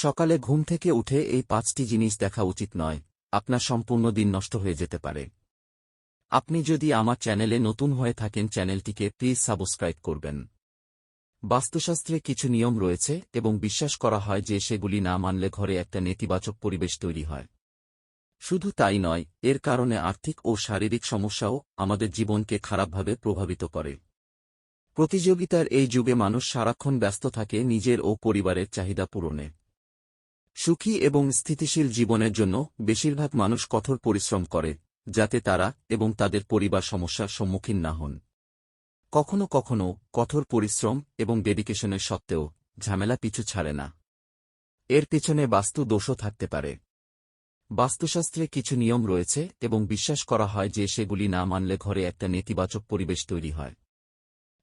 সকালে ঘুম থেকে উঠে এই পাঁচটি জিনিস দেখা উচিত নয়, আপনার সম্পূর্ণ দিন নষ্ট হয়ে যেতে পারে। আপনি যদি আমার চ্যানেলে নতুন হয়ে থাকেন, চ্যানেলটিকে প্লিজ সাবস্ক্রাইব করবেন। বাস্তুশাস্ত্রে কিছু নিয়ম রয়েছে এবং বিশ্বাস করা হয় যে সেগুলি না মানলে ঘরে একটা নেতিবাচক পরিবেশ তৈরি হয়। শুধু তাই নয়, এর কারণে আর্থিক ও শারীরিক সমস্যাও আমাদের জীবনকে খারাপভাবে প্রভাবিত করে। প্রতিযোগিতার এই যুগে মানুষ সারাক্ষণ ব্যস্ত থাকে নিজের ও পরিবারের চাহিদা পূরণে। সুখী এবং স্থিতিশীল জীবনের জন্য বেশিরভাগ মানুষ কঠোর পরিশ্রম করে, যাতে তারা এবং তাদের পরিবার সমস্যার সম্মুখীন না হন। কখনো কখনো কঠোর পরিশ্রম এবং ডেডিকেশনের সত্ত্বেও ঝামেলা পিছু ছাড়ে না। এর পেছনে বাস্তু দোষও থাকতে পারে। বাস্তুশাস্ত্রে কিছু নিয়ম রয়েছে এবং বিশ্বাস করা হয় যে সেগুলি না মানলে ঘরে একটা নেতিবাচক পরিবেশ তৈরি হয়।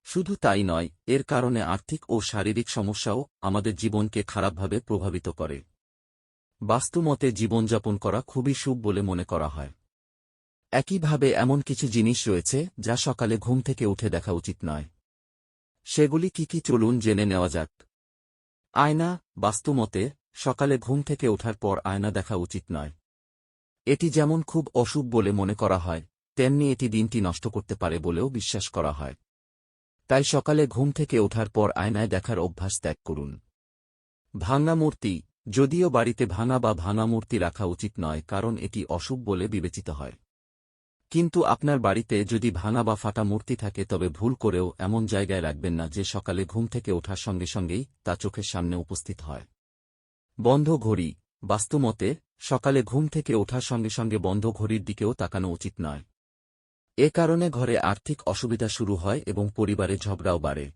শুধু তাই নয়, এর কারণে আর্থিক ও শারীরিক সমস্যাও আমাদের জীবনকে খারাপভাবে প্রভাবিত করে। বাস্তুমতে জীবনযাপন করা খুবই শুভ বলে মনে করা হয়। একইভাবে এমন কিছু জিনিস রয়েছে, যা সকালে ঘুম থেকে উঠে দেখা উচিত নয়। সেগুলি কি কি চলুন জেনে নেওয়া যাক। আয়না, বাস্তুমতে, সকালে ঘুম থেকে ওঠার পর আয়না দেখা উচিত নয়। এটি যেমন খুব অশুভ বলে মনে করা হয়, তেমনি এটি দিনটি নষ্ট করতে পারে বলেও বিশ্বাস করা হয়। তাই সকালে ঘুম থেকে ওঠার পর আয়নায় দেখার অভ্যাস ত্যাগ করুন। ভাঙা মূর্তি যদিও বাড়িতে ভাঙা বা ভাঙা মূর্তি রাখা উচিত নয়, কারণ এটি অশুভ বলে বিবেচিত হয়। কিন্তু আপনার বাড়িতে যদি ভাঙা বা ফাটা মূর্তি থাকে, তবে ভুল করেও এমন জায়গায় রাখবেন না যে সকালে ঘুম থেকে ওঠার সঙ্গে সঙ্গেই তা চোখের সামনে উপস্থিত হয়। বন্ধ ঘড়ি। বাস্তুমতে, সকালে ঘুম থেকে ওঠার সঙ্গে সঙ্গে বন্ধ ঘড়ির দিকেও তাকানো উচিত নয়। এ কারণে ঘরে আর্থিক অসুবিধা শুরু হয় এবং পরিবারে ঝগড়াও বাড়ে।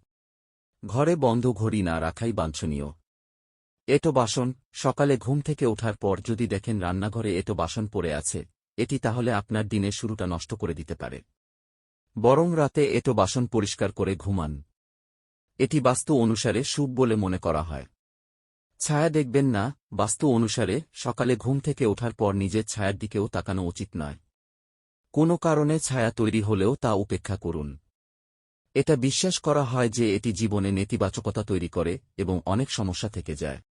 ঘরে বন্ধ ঘড়ি না রাখাই বাঞ্ছনীয়। এটো বাসন সকালে ঘুম থেকে ওঠার পর যদি দেখেন রান্নাঘরে এটো বাসন পড়ে আছে, এটি তাহলে আপনার দিনের শুরুটা নষ্ট করে দিতে পারে। বরং রাতে এটো বাসন পরিষ্কার করে ঘুমান। এটি বাস্তু অনুসারে শুভ বলে মনে করা হয়। ছায়া দেখবেন না, বাস্তু অনুসারে সকালে ঘুম থেকে ওঠার পর নিজের ছায়ার দিকেও তাকানো উচিত নয়। কোনো কারণে ছায়া তৈরি হলেও তা উপেক্ষা করুন। এটা বিশ্বাস করা হয় যে এটি জীবনে নেতিবাচকতা তৈরি করে এবং অনেক সমস্যা থেকে যায়।